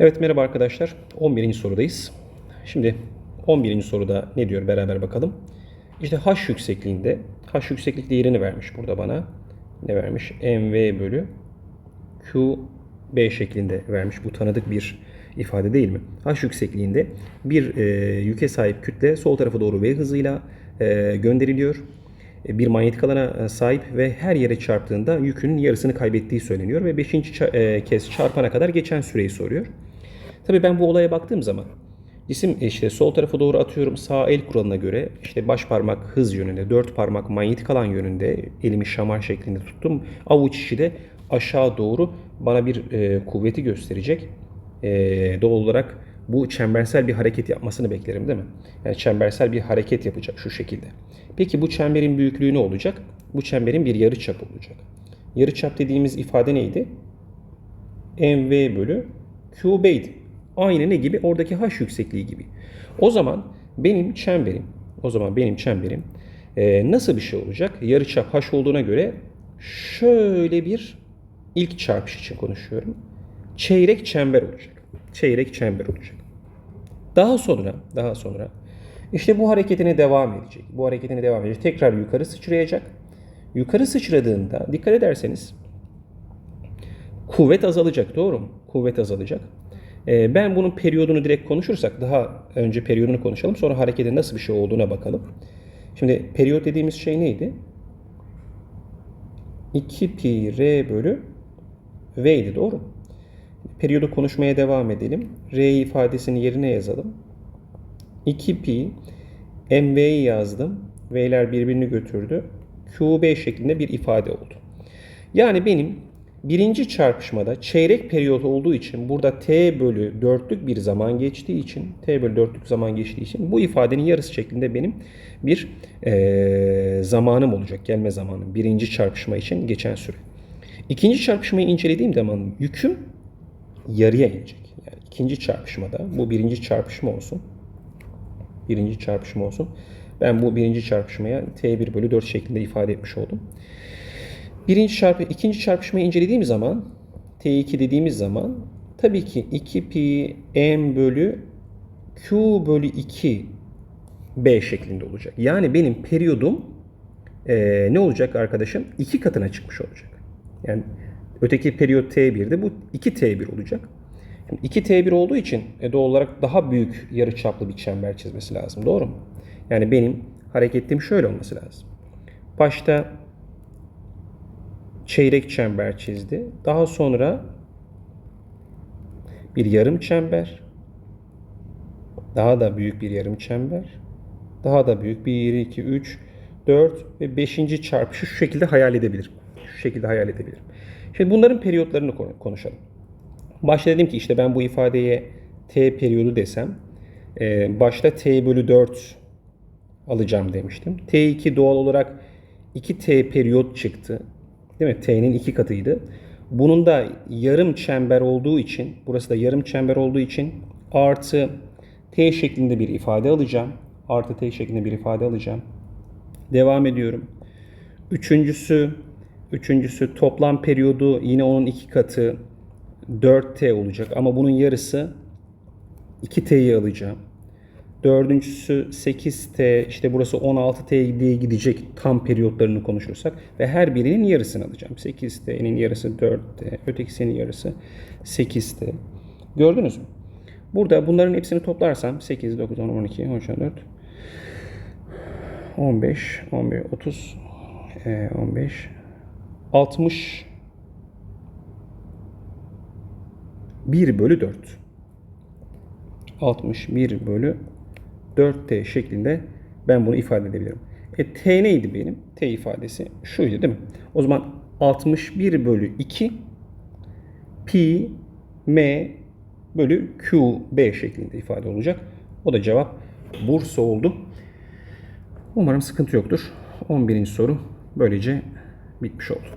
Evet merhaba arkadaşlar. 11. sorudayız. Şimdi 11. soruda ne diyor beraber bakalım. İşte h yüksekliğinde, h yükseklik değerini vermiş burada bana. Ne vermiş? mv bölü q b şeklinde vermiş. Bu tanıdık bir ifade değil mi? H yüksekliğinde bir e, yüke sahip kütle sol tarafa doğru v hızıyla e, gönderiliyor. E, bir manyetik alana e, sahip ve her yere çarptığında yükünün yarısını kaybettiği söyleniyor ve 5. kez çarpana kadar geçen süreyi soruyor. Tabii ben bu olaya baktığım zaman cisim e, işte sol tarafa doğru atıyorum sağ el kuralına göre işte baş parmak hız yönünde, dört parmak manyetik alan yönünde elimi şamar şeklinde tuttum. Avuç içi de aşağı doğru bana bir e, kuvveti gösterecek. E, doğal olarak bu çembersel bir hareket yapmasını beklerim değil mi? Yani çembersel bir hareket yapacak şu şekilde. Peki bu çemberin büyüklüğü ne olacak? Bu çemberin bir yarıçap olacak. Yarıçap dediğimiz ifade neydi? mv bölü q'beydi. Aynı ne gibi? Oradaki h yüksekliği gibi. O zaman benim çemberim, o zaman benim çemberim e, nasıl bir şey olacak? Yarıçap h olduğuna göre şöyle bir ilk çarpış için konuşuyorum. Çeyrek çember olacak. Çeyrek çember olacak. Daha sonra, daha sonra işte bu hareketine devam edecek. Bu hareketine devam edecek. Tekrar yukarı sıçrayacak. Yukarı sıçradığında dikkat ederseniz kuvvet azalacak. Doğru mu? Kuvvet azalacak. Ee, ben bunun periyodunu direkt konuşursak daha önce periyodunu konuşalım. Sonra hareketin nasıl bir şey olduğuna bakalım. Şimdi periyot dediğimiz şey neydi? 2 pi r bölü v idi doğru? Periyodu konuşmaya devam edelim. R ifadesini yerine yazalım. 2 pi mv'yi yazdım. V'ler birbirini götürdü. qb şeklinde bir ifade oldu. Yani benim birinci çarpışmada çeyrek periyot olduğu için burada t bölü dörtlük bir zaman geçtiği için t bölü dörtlük zaman geçtiği için bu ifadenin yarısı şeklinde benim bir e, zamanım olacak. Gelme zamanım. Birinci çarpışma için geçen süre. İkinci çarpışmayı incelediğim zaman yüküm yarıya inecek. Yani ikinci çarpışmada bu birinci çarpışma olsun. Birinci çarpışma olsun. Ben bu birinci çarpışmaya t1 bölü 4 şeklinde ifade etmiş oldum. Birinci çarpı, ikinci çarpışmayı incelediğim zaman T2 dediğimiz zaman tabii ki 2 pi m bölü q bölü 2 b şeklinde olacak. Yani benim periyodum e, ne olacak arkadaşım? İki katına çıkmış olacak. Yani öteki periyot T1'de bu 2T1 olacak. Şimdi 2T1 olduğu için e, doğal olarak daha büyük yarıçaplı bir çember çizmesi lazım. Doğru mu? Yani benim hareketim şöyle olması lazım. Başta çeyrek çember çizdi. Daha sonra bir yarım çember. Daha da büyük bir yarım çember. Daha da büyük 1, 2, 3, 4 ve 5. çarpışı şu şekilde hayal edebilirim. Şu şekilde hayal edebilirim. Şimdi bunların periyotlarını konuşalım. Başta dedim ki işte ben bu ifadeye t periyodu desem e, başta t bölü 4 alacağım demiştim. t2 doğal olarak 2t periyot çıktı. Değil mi? T'nin iki katıydı. Bunun da yarım çember olduğu için, burası da yarım çember olduğu için artı T şeklinde bir ifade alacağım. Artı T şeklinde bir ifade alacağım. Devam ediyorum. Üçüncüsü, üçüncüsü toplam periyodu yine onun iki katı 4T olacak. Ama bunun yarısı 2T'yi alacağım. Dördüncüsü 8T, işte burası 16T diye gidecek tam periyotlarını konuşursak. Ve her birinin yarısını alacağım. 8T'nin yarısı 4T, ötekisinin yarısı 8T. Gördünüz mü? Burada bunların hepsini toplarsam 8, 9, 10, 12, 13, 14, 15, 11, 30, 15, 60, 1 bölü 4. 61 bölü 4t şeklinde ben bunu ifade edebilirim. E t neydi benim? T ifadesi şuydu değil mi? O zaman 61 bölü 2 pi m bölü q b şeklinde ifade olacak. O da cevap Bursa oldu. Umarım sıkıntı yoktur. 11. soru böylece bitmiş oldu.